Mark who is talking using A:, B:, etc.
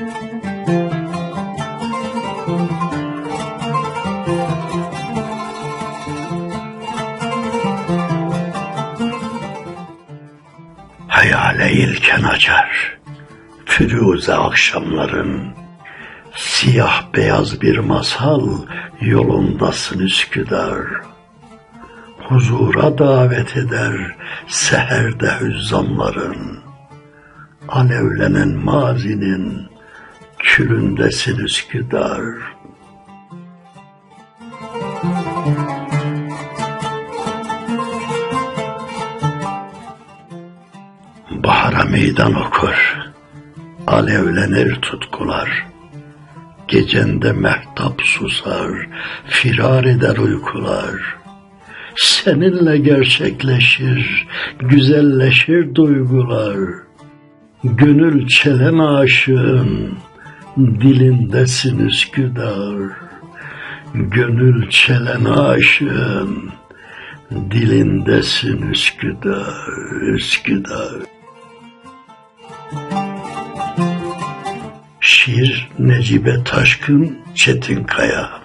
A: Hayale ilken açar. Firuze akşamların Siyah beyaz bir masal yolundasın Üsküdar. Huzura davet eder seherde hüzzamların. Alevlenen mazinin külündesin Üsküdar. Bahara meydan okur, alevlenir tutkular. Gecende mehtap susar, firar eder uykular. Seninle gerçekleşir, güzelleşir duygular. Gönül çelen aşığın, dilindesin Üsküdar. Gönül çelen aşığın, dilindesin Üsküdar, Üsküdar. Şiir Necibe Taşkın Çetinkaya